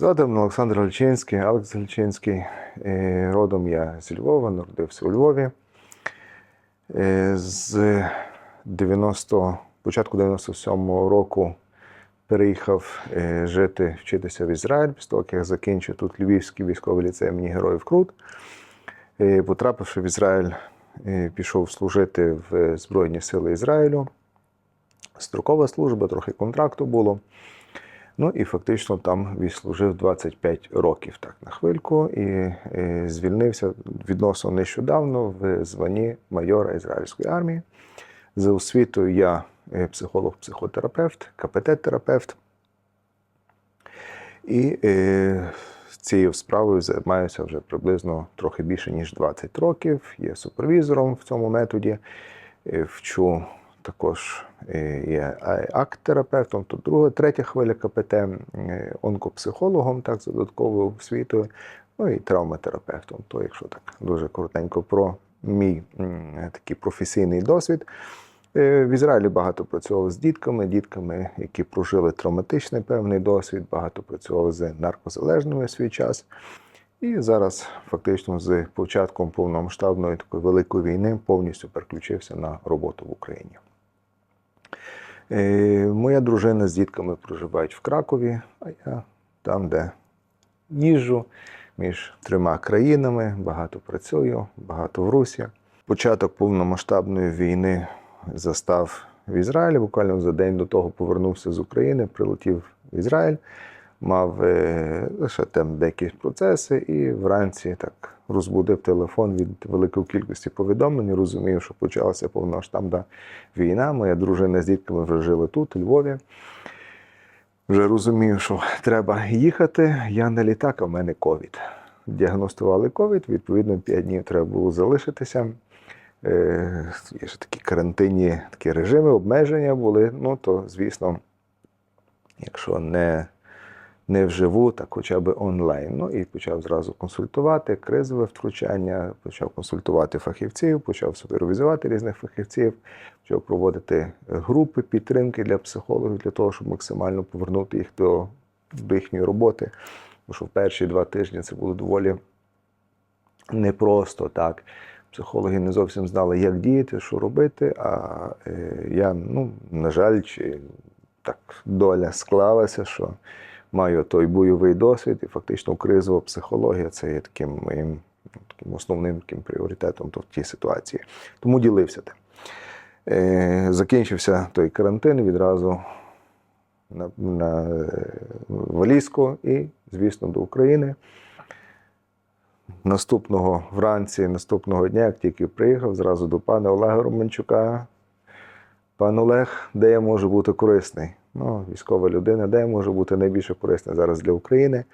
Звати мене Олександр Гальчинський, Алекс Гальчинський. Е, Родом я з Львова, народився у Львові. Е, З 90, початку 97-го року переїхав е, жити, вчитися в Ізраїль, після того, як я закінчив тут Львівський військовий ліцей імені Героїв Крут. Потрапивши в Ізраїль, пішов служити в Збройні Сили Ізраїлю. Строкова служба, трохи контракту було. Ну і фактично там відслужив 25 років так на хвильку і, е, звільнився відносно нещодавно в званні майора ізраїльської армії. За освітою я е, психолог-психотерапевт, КПТ-терапевт. І е, цією справою займаюся вже приблизно трохи більше, ніж 20 років. Є супервізором в цьому методі. Е, Вчу також е, є акт-терапевтом, то друга, третя хвиля КПТ, е, онкопсихологом, так, з додатковою освітою, ну і травматерапевтом. То, якщо так дуже коротенько про мій такий професійний досвід. Е, В Ізраїлі багато працював з дітками, дітками, які прожили травматичний певний досвід, багато працював з наркозалежними в свій час. І зараз, фактично, з початком повномасштабної такої великої війни повністю переключився на роботу в Україні. Е, Моя дружина з дітками проживають в Кракові, а я там, де їжджу між трьома країнами, багато працюю, багато в Русі. Початок повномасштабної війни застав в Ізраїлі. Буквально за день до того повернувся з України, прилетів в Ізраїль, мав е, лише там деякі процеси, і вранці так розбудив телефон від великої кількості повідомлень. Розумів, що почалася повномасштабна війна. Моя дружина з дітками вже жили тут, у Львові. Вже розумів, що треба їхати. Я на літак, а в мене ковід. Діагностували ковід, відповідно, 5 днів треба було залишитися. Е, Є ж такі карантинні такі режими, обмеження були. Ну, то, звісно, якщо не, не вживу, так хоча б онлайн. Ну і почав зразу консультувати, кризове втручання, почав консультувати фахівців, почав супервізувати різних фахівців, почав проводити групи підтримки для психологів, для того, щоб максимально повернути їх до, до їхньої роботи. Тому що в перші два тижні це було доволі непросто так. Психологи не зовсім знали, як діяти, що робити. А е, я, ну, на жаль, чи так доля склалася, що маю той бойовий досвід, і фактично кризова психологія це є таким моїм таким основним таким пріоритетом то в тій ситуації. Тому ділився тим. Е, закінчився той карантин відразу на, на валізку і, звісно, до України. Наступного вранці, наступного дня, як тільки приїхав, зразу до пана Олега Романчука. Пан Олег, де я можу бути корисний? Ну, військова людина, де я можу бути найбільше корисний зараз для України.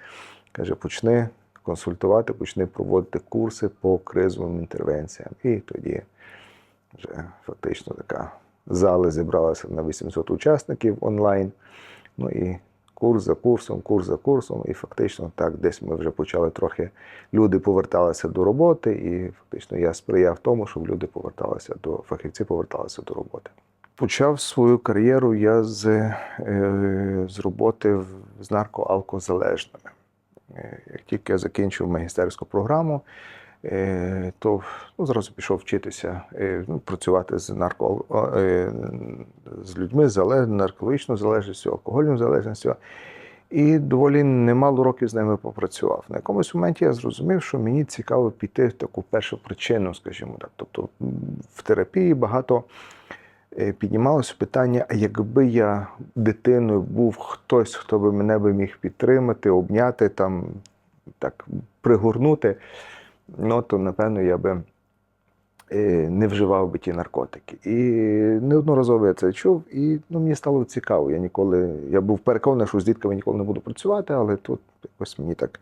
Каже, почни консультувати, почни проводити курси по кризовим інтервенціям. І тоді вже фактично така зала зібралася на 800 учасників онлайн. Ну і курс за курсом, курс за курсом, і фактично так десь ми вже почали трохи. Люди поверталися до роботи, і фактично я сприяв тому, щоб люди поверталися до фахівці, поверталися до роботи. Почав свою кар'єру я з, е, з роботи з наркоалкозалежними. Е, Як тільки я закінчив магістерську програму, е, то ну, зразу пішов вчитися ну, працювати з нарко, з людьми з наркологічною залежністю, алкогольною залежністю. І доволі немало років з ними попрацював. На якомусь моменті я зрозумів, що мені цікаво піти в таку першу причину, скажімо так. Тобто в терапії багато піднімалося питання: а якби я дитиною був хтось, хто би мене би міг підтримати, обняти, там, так, пригорнути, ну то напевно я би е, не вживав би ті наркотики. І неодноразово я це чув, і ну, мені стало цікаво. Я ніколи, я був переконаний, що з дітками ніколи не буду працювати, але тут якось мені так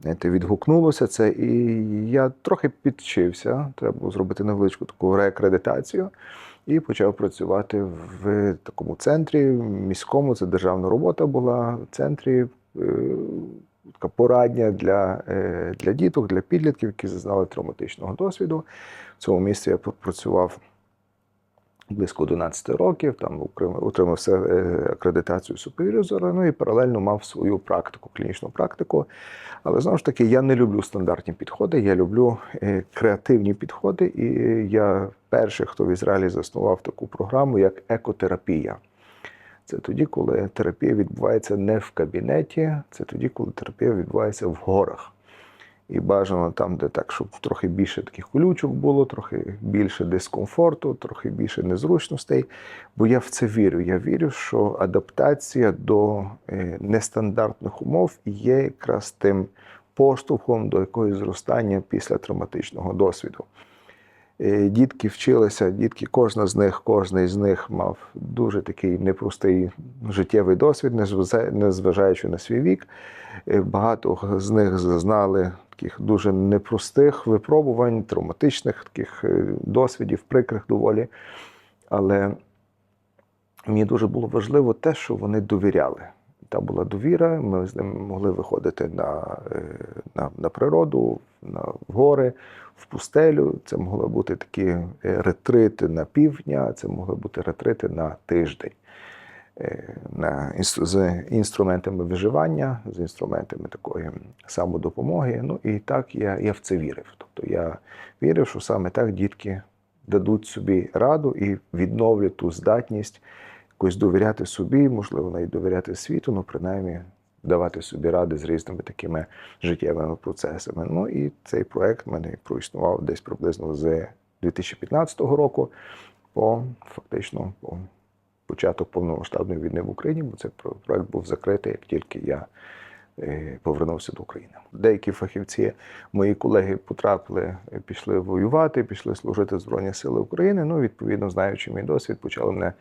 знаєте, відгукнулося це. І я трохи підчився. Треба було зробити невеличку таку реакредитацію. І почав працювати в такому центрі міському. Це державна робота була в центрі. е, Така порадня для, е, для діток, для підлітків, які зазнали травматичного досвіду. В цьому місці я працював близько 11 років, там отримав е, акредитацію супервізора, ну і паралельно мав свою практику, клінічну практику. Але знову ж таки, я не люблю стандартні підходи, я люблю е, креативні підходи. І я перший, хто в Ізраїлі заснував таку програму, як екотерапія. Це тоді, коли терапія відбувається не в кабінеті, це тоді, коли терапія відбувається в горах. І бажано там, де так, щоб трохи більше таких колючок було, трохи більше дискомфорту, трохи більше незручностей. Бо я в це вірю. Я вірю, що адаптація до е, нестандартних умов є якраз тим поштовхом до якогось зростання після травматичного досвіду. Е, Дітки вчилися, дітки, кожна з них, кожний з них мав дуже такий непростий життєвий досвід, незважаючи на свій вік. Е, Багато з них зазнали таких дуже непростих випробувань, травматичних таких е, досвідів, прикрих доволі. Але мені дуже було важливо те, що вони довіряли. Та була довіра, ми з ними могли виходити на, е, на, на природу, на в гори, в пустелю. Це могли бути такі е, ретрити на півдня, це могли бути ретрити на тиждень. Е, з інструментами виживання, з інструментами такої самодопомоги. Ну і так я, я в це вірив. Тобто я вірив, що саме так дітки дадуть собі раду і відновлять ту здатність якось довіряти собі, можливо, навіть довіряти світу, ну принаймні давати собі ради з різними такими життєвими процесами. Ну і цей проект мене проіснував десь приблизно з 2015 року по фактично по початок повномасштабної війни в Україні, бо цей про- проект був закритий, як тільки я е, повернувся до України. Деякі фахівці, мої колеги потрапили, е, пішли воювати, пішли служити в Збройні Сили України. Ну, відповідно, знаючи мій досвід, почали мене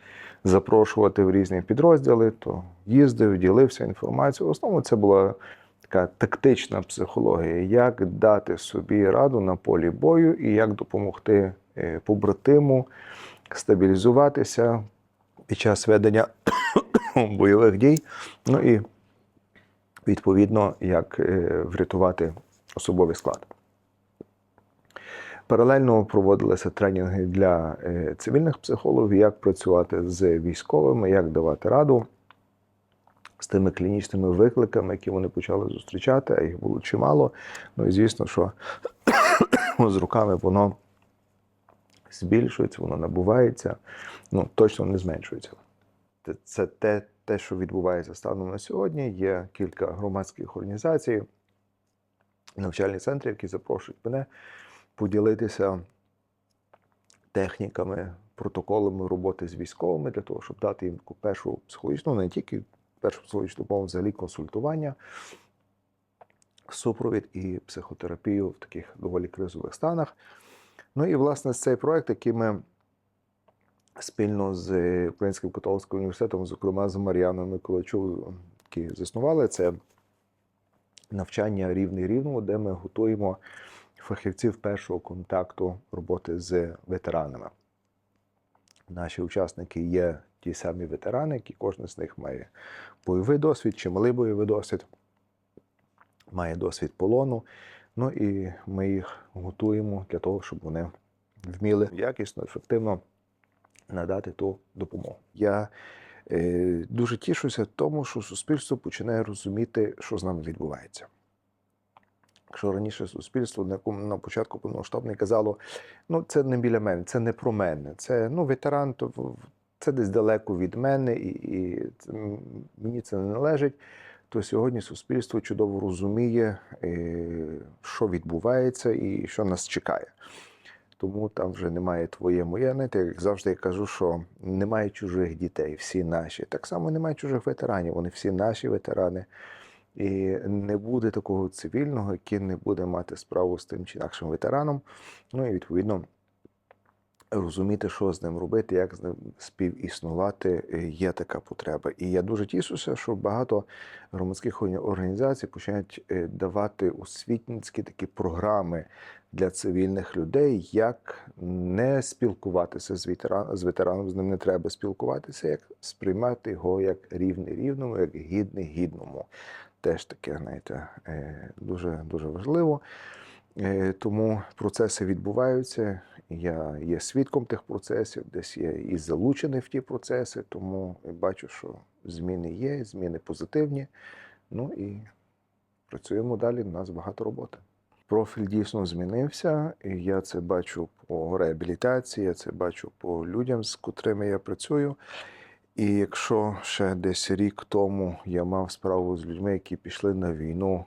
запрошувати в різні підрозділи, то їздив, ділився інформацією. В основному це була така тактична психологія, як дати собі раду на полі бою і як допомогти е, побратиму стабілізуватися під час ведення бойових дій. Ну і відповідно, як е, врятувати особовий склад. Паралельно проводилися тренінги для е, цивільних психологів, як працювати з військовими, як давати раду з тими клінічними викликами, які вони почали зустрічати, а їх було чимало. Ну і звісно, що з руками воно збільшується, воно набувається, ну точно не зменшується. Це- те, те, що відбувається станом на сьогодні. Є кілька громадських організацій, навчальні центри, які запрошують мене поділитися техніками, протоколами роботи з військовими для того, щоб дати їм таку першу психологічну, ну, не тільки першу психологічну допомогу, взагалі консультування, супровід і психотерапію в таких доволі кризових станах. Ну і власне цей проект, який ми спільно з Українським католицьким університетом, зокрема з Мар'яною Миколайчук, які заснували, це навчання рівний рівному, де ми готуємо фахівців першого контакту роботи з ветеранами. Наші учасники є ті самі ветерани, які кожен з них має бойовий досвід, чималий бойовий досвід, має досвід полону. Ну і ми їх готуємо для того, щоб вони вміли якісно, ефективно надати ту допомогу. Я е, дуже тішуся тому, що суспільство починає розуміти, що з нами відбувається. Якщо раніше суспільство на, на початку повномасштабної казало, ну це не біля мене, це не про мене, це ну ветеран, то це десь далеко від мене, і, і це, мені це не належить. То сьогодні суспільство чудово розуміє, е, що відбувається і що нас чекає. Тому там вже немає твоє моє. Знаєте, як завжди я кажу, що немає чужих дітей, всі наші. Так само немає чужих ветеранів, вони всі наші ветерани. І не буде такого цивільного, який не буде мати справу з тим чи інакшим ветераном. Ну і відповідно розуміти, що з ним робити, як з ним співіснувати, е, є така потреба. І я дуже тішуся, що багато громадських організацій починають е, давати освітницькі такі програми для цивільних людей, як не спілкуватися з ветераном, з ветераном, з ним не треба спілкуватися, як сприймати його як рівний рівному, як гідний гідному. Теж таке, знаєте, е, дуже, дуже важливо. Тому процеси відбуваються, я є свідком тих процесів, десь я і залучений в ті процеси, тому бачу, що зміни є, зміни позитивні. Ну і працюємо далі. У нас багато роботи. Профіль дійсно змінився, і я це бачу по реабілітації, я це бачу по людям, з котрими я працюю. І якщо ще десь рік тому я мав справу з людьми, які пішли на війну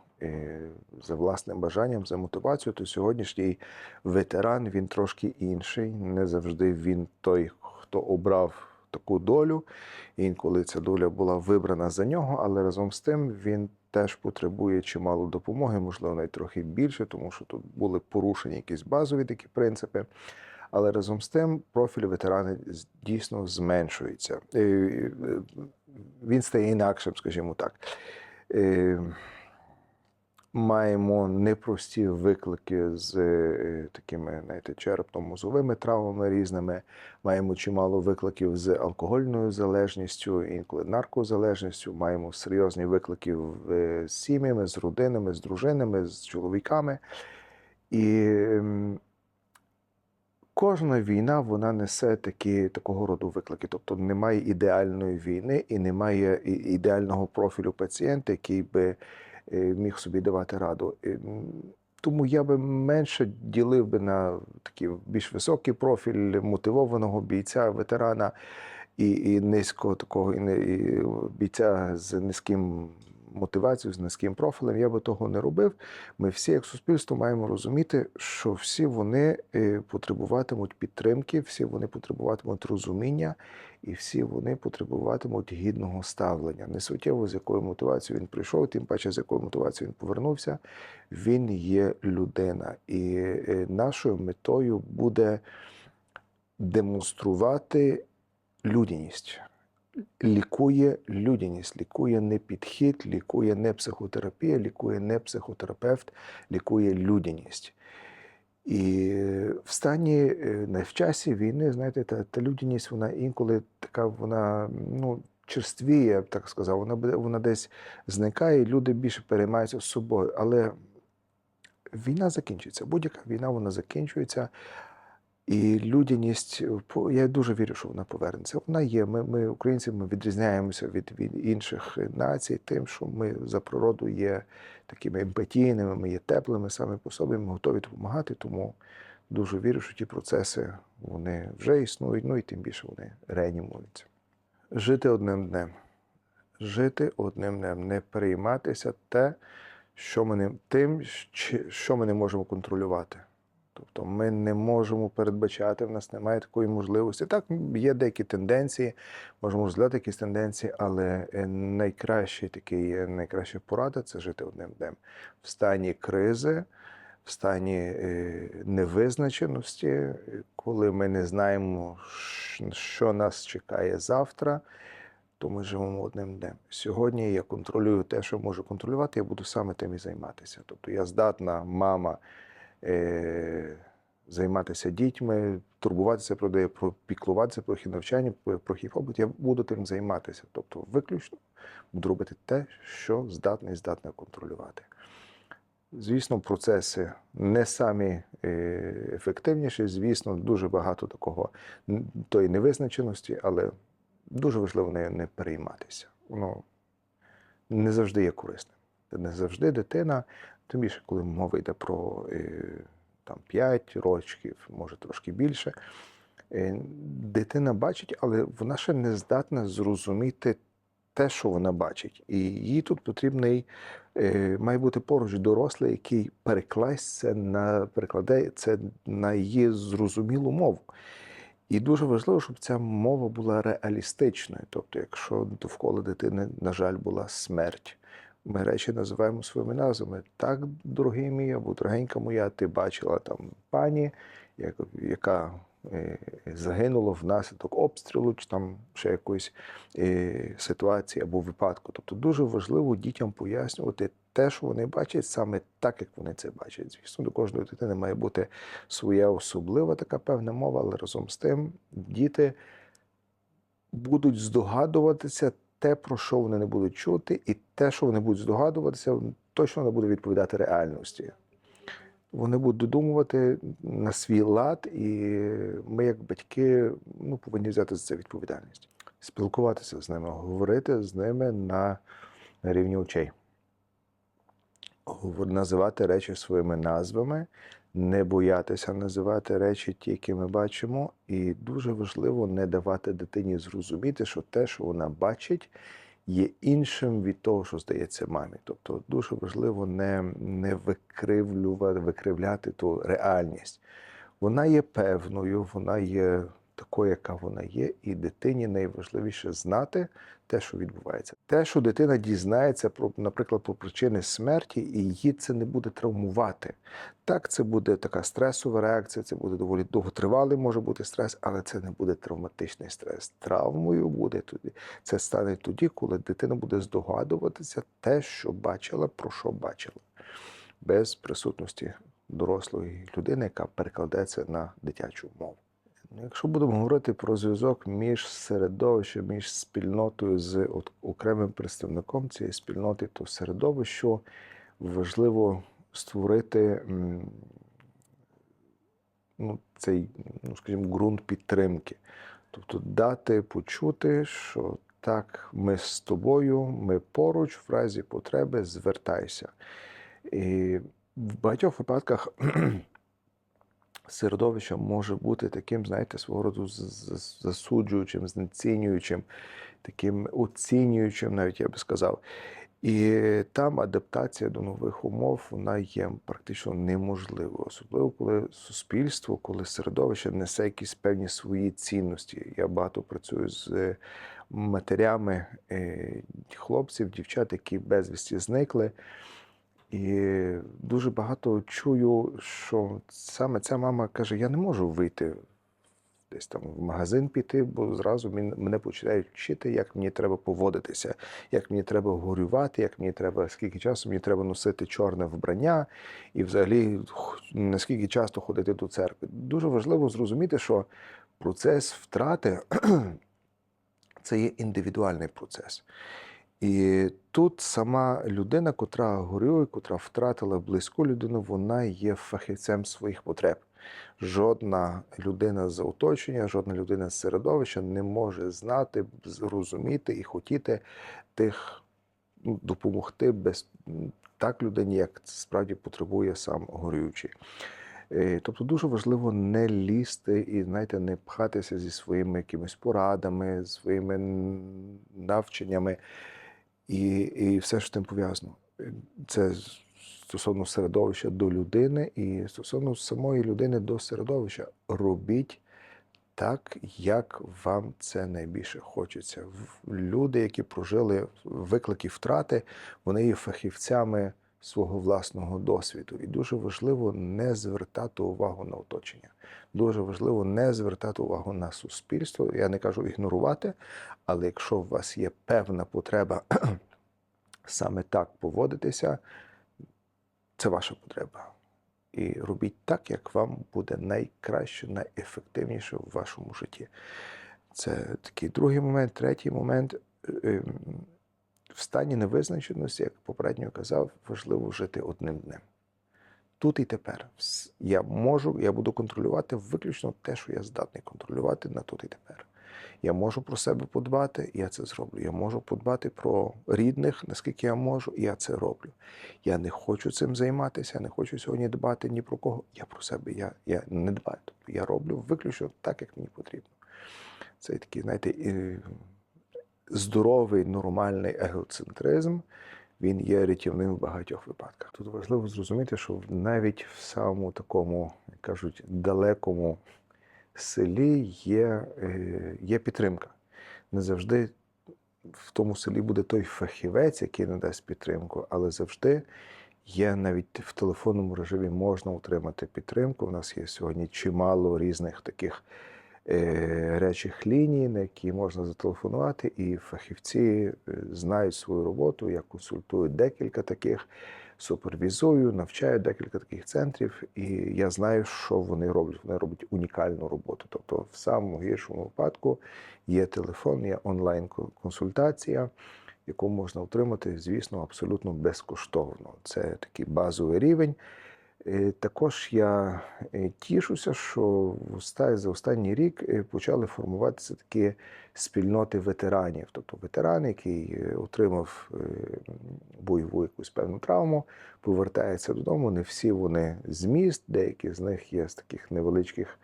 за власним бажанням, за мотивацією, то сьогоднішній ветеран він трошки інший. Не завжди він той, хто обрав таку долю. Інколи ця доля була вибрана за нього, але разом з тим він теж потребує чимало допомоги, можливо, навіть трохи більше, тому що тут були порушені якісь базові такі принципи. Але разом з тим профіль ветерани з- дійсно зменшується. Е, е, Він стає інакшим, скажімо так. Маємо непрості виклики з е, такими, знаєте, черепно-мозовими травмами різними. Маємо чимало викликів з алкогольною залежністю, інколи наркозалежністю. Маємо серйозні виклики е, з сім'ями, з родинами, з дружинами, з чоловіками. І ем, кожна війна вона несе такі, такого роду виклики. Тобто немає ідеальної війни і немає ідеального профілю пацієнта, який би міг собі давати раду. Е, Тому я би менше ділив би на такий більш високий профіль мотивованого бійця, ветерана і, і низького такого і, і бійця з низьким мотивацією, з низьким профілем. Я би того не робив. Ми всі, як суспільство, маємо розуміти, що всі вони е, потребуватимуть підтримки, всі вони потребуватимуть розуміння, і всі вони потребуватимуть гідного ставлення. Не суттєво, з якою мотивацією він прийшов, тим паче з якою мотивацією він повернувся. Він є людина, і е, нашою метою буде демонструвати людяність. Лікує людяність, лікує не підхід, лікує не психотерапія, лікує не психотерапевт, лікує людяність. І в стані е, не в часі війни, знаєте, та, та людяність, вона інколи така, вона ну, черствіє, я б так сказав, вона, вона десь зникає, і люди більше переймаються собою. Але війна закінчується. Будь-яка війна вона закінчується. І людяність, по- я дуже вірю, що вона повернеться. Вона є. Ми, ми українці, ми відрізняємося від, від інших націй, тим, що ми за природу є такими емпатійними, ми є теплими саме по собі, ми готові допомагати. Тому дуже вірю, що ті процеси вони вже існують, ну і тим більше вони реанімуються. Жити одним днем. Жити одним днем, не перейматися те, що ми не, тим, що ми не можемо контролювати. Тобто ми не можемо передбачати, в нас немає такої можливості. Так, є деякі тенденції, можемо розглядати якісь тенденції, але е, найкращий такий, е, найкраща порада це жити одним днем. В стані кризи, в стані е, невизначеності, коли ми не знаємо, що нас чекає завтра, то ми живемо одним днем. Сьогодні я контролюю те, що можу контролювати, я буду саме тим і займатися. Тобто я здатна, мама, займатися дітьми, турбуватися про про піклуватися про навчання, про про побут. Я буду тим займатися. Тобто, виключно буду робити те, що здатний здатна контролювати. Звісно, процеси не самі е, ефективніші. Звісно, дуже багато такого тої невизначеності, але дуже важливо не, не перейматися. Воно не завжди є корисним. Не завжди дитина, тим більше, коли мова йде про е, там, 5 років, може трошки більше. Е, Дитина бачить, але вона ще не здатна зрозуміти те, що вона бачить. І їй тут потрібний е, має бути поруч дорослий, який перекласть це на перекладе це на її зрозумілу мову. І дуже важливо, щоб ця мова була реалістичною. Тобто, якщо довкола дитини, на жаль, була смерть, ми речі називаємо своїми назвами. Так, дорогий мій, або дорогенька моя, ти бачила там пані, яка е, загинула внаслідок обстрілу, чи там ще якоїсь е, ситуації або випадку. Тобто дуже важливо дітям пояснювати те, що вони бачать, саме так, як вони це бачать. Звісно, до кожної дитини має бути своя особлива така певна мова, але разом з тим діти будуть здогадуватися те, про що вони не будуть чути, і те, що вони будуть здогадуватися, точно не буде відповідати реальності. Вони будуть додумувати на свій лад, і ми, як батьки, ну, повинні взяти за це відповідальність. Спілкуватися з ними, говорити з ними на, рівні очей. Називати речі своїми назвами, не боятися називати речі, ті, які ми бачимо. І дуже важливо не давати дитині зрозуміти, що те, що вона бачить, є іншим від того, що здається мамі. Тобто дуже важливо не, не викривлювати, викривляти ту реальність. Вона є певною, вона є такою, яка вона є, і дитині найважливіше знати те, що відбувається. Те, що дитина дізнається про, наприклад, про причини смерті, і її це не буде травмувати. Так, це буде така стресова реакція, це буде доволі довготривалий, може бути стрес, але це не буде травматичний стрес. Травмою буде тоді. Це стане тоді, коли дитина буде здогадуватися те, що бачила, про що бачила, без присутності дорослої людини, яка перекладе це на дитячу мову. Якщо будемо говорити про зв'язок між середовищем, між спільнотою з окремим представником цієї спільноти, то середовище важливо створити ну, цей, ну, скажімо, ґрунт підтримки. Тобто дати почути, що так, ми з тобою, ми поруч, в разі потреби звертайся. І в багатьох випадках середовище може бути таким, знаєте, свого роду засуджуючим, знецінюючим, таким оцінюючим, навіть я би сказав. І там адаптація до нових умов вона є практично неможливою, особливо коли суспільство, коли середовище несе якісь певні свої цінності. Я багато працюю з е, матерями е, хлопців, дівчат, які безвісті зникли. І дуже багато чую, що саме ця мама каже: я не можу вийти десь там в магазин піти, бо зразу мене починають вчити, як мені треба поводитися, як мені треба горювати, як мені треба, скільки часу мені треба носити чорне вбрання, і взагалі наскільки часто ходити до церкви. Дуже важливо зрозуміти, що процес втрати це є індивідуальний процес. І тут сама людина, котра горює, котра втратила близьку людину, вона є фахівцем своїх потреб. Жодна людина з оточення, жодна людина з середовища не може знати, зрозуміти і хотіти тих ну, допомогти без так людині, як справді потребує сам горюючий. Е, Тобто дуже важливо не лізти і знаєте, не пхатися зі своїми якимись порадами, своїми м, навчаннями і, і все що з тим пов'язано. Це стосовно середовища до людини і стосовно самої людини до середовища. Робіть так, як вам це найбільше хочеться. Люди, які прожили виклики втрати, вони є фахівцями свого власного досвіду. І дуже важливо не звертати увагу на оточення. Дуже важливо не звертати увагу на суспільство. Я не кажу ігнорувати, але якщо у вас є певна потреба саме так поводитися, це ваша потреба. І робіть так, як вам буде найкраще, найефективніше в вашому житті. Це такий другий момент. Третій момент. В стані невизначеності, як попередньо казав, важливо жити одним днем. Тут і тепер. Я можу, я буду контролювати виключно те, що я здатний контролювати на тут і тепер. Я можу про себе подбати, я це зроблю. Я можу подбати про рідних, наскільки я можу, я це роблю. Я не хочу цим займатися, я не хочу сьогодні дбати ні про кого. Я про себе я, я не дбаю. Тобто я роблю виключно так, як мені потрібно. Це такий, знаєте, здоровий, нормальний егоцентризм. Він є рятівним в багатьох випадках. Тут важливо зрозуміти, що навіть в самому такому, як кажуть, далекому селі є, е, є підтримка. Не завжди в тому селі буде той фахівець, який надасть підтримку, але завжди є навіть в телефонному режимі можна отримати підтримку. У нас є сьогодні чимало різних таких гарячих ліній, на які можна зателефонувати, і фахівці е, знають свою роботу. Я консультую декілька таких, супервізую, навчаю декілька таких центрів, і я знаю, що вони роблять. Вони роблять унікальну роботу. Тобто, в самому гіршому випадку є телефон, є онлайн-консультація. Яку можна отримати, звісно, абсолютно безкоштовно. Це такий базовий рівень. Е, Також я е, тішуся, що за останній рік е, почали формуватися такі спільноти ветеранів. Тобто ветеран, який отримав бойову якусь певну травму, повертається додому. Не всі вони з міст, деякі з них є з таких невеличких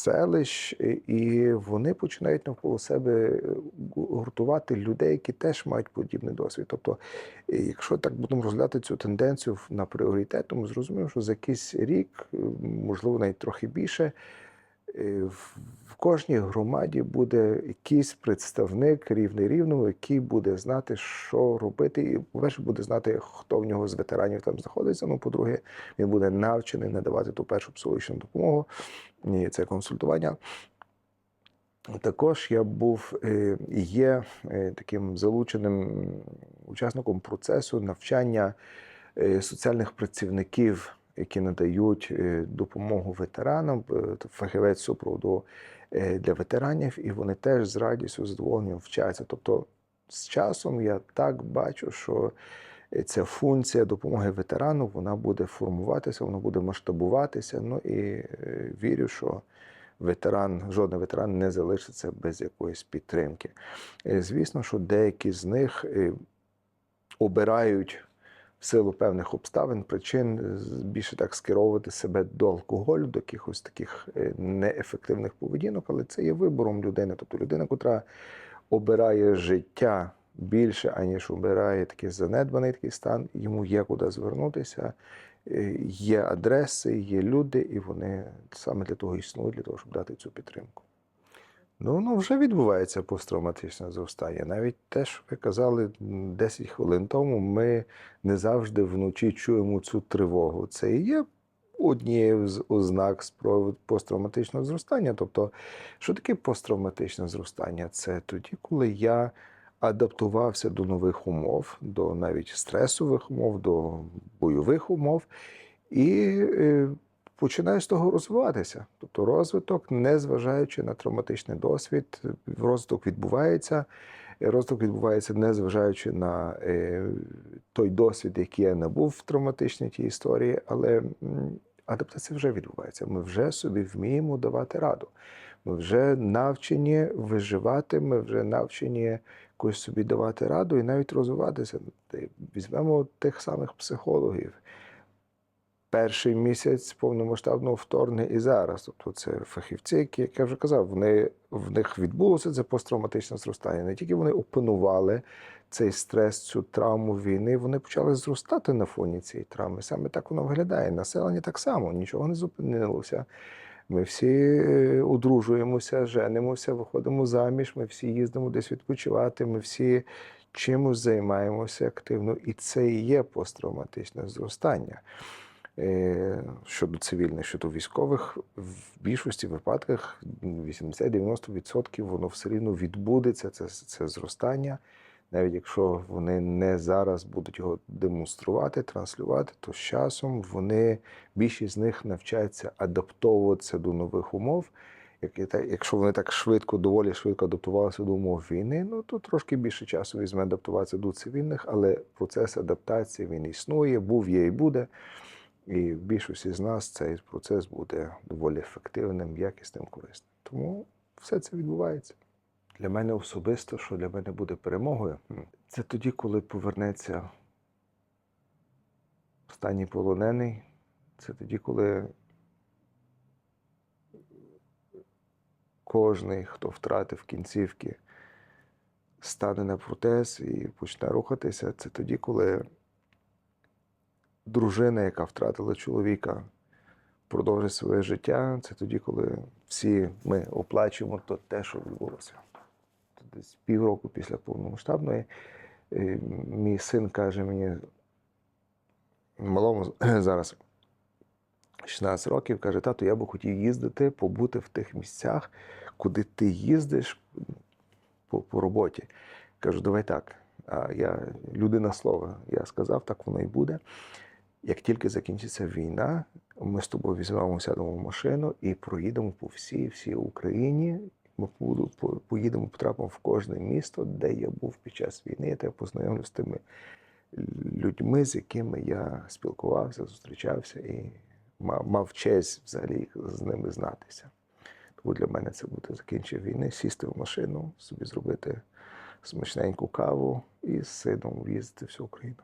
селищ, е, і вони починають навколо себе е, гуртувати людей, які теж мають подібний досвід. Тобто, е, якщо так будемо розглядати цю тенденцію на пріоритет, то ми зрозуміємо, що за якийсь рік, е, можливо, навіть трохи більше. Е, В кожній громаді буде якийсь представник рівний рівному, який буде знати, що робити. І, по-перше, буде знати, хто в нього з ветеранів там знаходиться. Ну, по-друге, він буде навчений надавати ту першу психологічну допомогу, і це консультування. Також я був е, і є е, таким залученим учасником процесу навчання е, соціальних працівників, які надають е, допомогу ветеранам, е, фахівець супроводу е, для ветеранів, і вони теж з радістю, задоволенням вчаться. Тобто, з часом я так бачу, що ця функція допомоги ветерану вона буде формуватися, вона буде масштабуватися. Ну і вірю, що ветеран, жоден ветеран не залишиться без якоїсь підтримки. Звісно, що деякі з них обирають в силу певних обставин, причин більше так скеровувати себе до алкоголю, до якихось таких е, неефективних поведінок, але це є вибором людини. Тобто людина, котра обирає життя більше, аніж обирає такий занедбаний такий стан, йому є куди звернутися, е, є адреси, є люди, і вони саме для того існують, для того, щоб дати цю підтримку. Ну, ну вже відбувається посттравматичне зростання. Навіть те, що ви казали м, 10 хвилин тому, ми не завжди вночі чуємо цю тривогу. Це і є однією з ознак посттравматичного зростання. Тобто, що таке посттравматичне зростання? Це тоді, коли я адаптувався до нових умов, до навіть стресових умов, до бойових умов, і е, починаю з того розвиватися. Тобто розвиток, незважаючи на травматичний досвід, розвиток відбувається. Розвиток відбувається, незважаючи на е, той досвід, який я набув в травматичній тій історії, але адаптація вже відбувається. Ми вже собі вміємо давати раду. Ми вже навчені виживати, ми вже навчені якось собі давати раду і навіть розвиватися. Візьмемо тих самих психологів. Перший місяць повномасштабного вторгнення і зараз. Тобто це фахівці, які, як я вже казав, вони, в них відбулося це посттравматичне зростання. Не тільки вони опанували цей стрес, цю травму війни, вони почали зростати на фоні цієї травми. Саме так воно виглядає. Населення так само, нічого не зупинилося. Ми всі е, одружуємося, женимося, виходимо заміж, ми всі їздимо десь відпочивати, ми всі чимось займаємося активно. І це і є посттравматичне зростання. Е, Щодо цивільних, щодо військових, в більшості випадках 80-90% воно все рівно відбудеться, це, це зростання. Навіть якщо вони не зараз будуть його демонструвати, транслювати, то з часом вони, більшість з них навчаються адаптовуватися до нових умов. Якщо вони так швидко, доволі швидко адаптувалися до умов війни, ну то трошки більше часу візьме адаптуватися до цивільних, але процес адаптації він існує, був, є і буде. І в більшості з нас цей процес буде доволі ефективним, якісним, корисним. Тому все це відбувається. Для мене особисто, що для мене буде перемогою, це тоді, коли повернеться останній полонений. Це тоді, коли кожний, хто втратив кінцівки, стане на протез і почне рухатися. Це тоді, коли дружина, яка втратила чоловіка, продовжить своє життя. Це тоді, коли всі ми оплачуємо то те, що відбулося. Десь півроку після повномасштабної мій син каже мені, малому зараз 16 років, каже, тату, я би хотів їздити, побути в тих місцях, куди ти їздиш по, по роботі. Кажу, давай так. А я людина слова. Я сказав, так воно і буде. Як тільки закінчиться війна, ми з тобою візьмемо, сядемо в машину і проїдемо по всій всій Україні. Ми поїдемо, потрапимо в кожне місто, де я був під час війни. Я тебе познайомлю з тими людьми, з якими я спілкувався, зустрічався і мав, честь взагалі з ними знатися. Тому для мене це буде закінчення війни, сісти в машину, собі зробити смачненьку каву і з сином в'їздити всю Україну.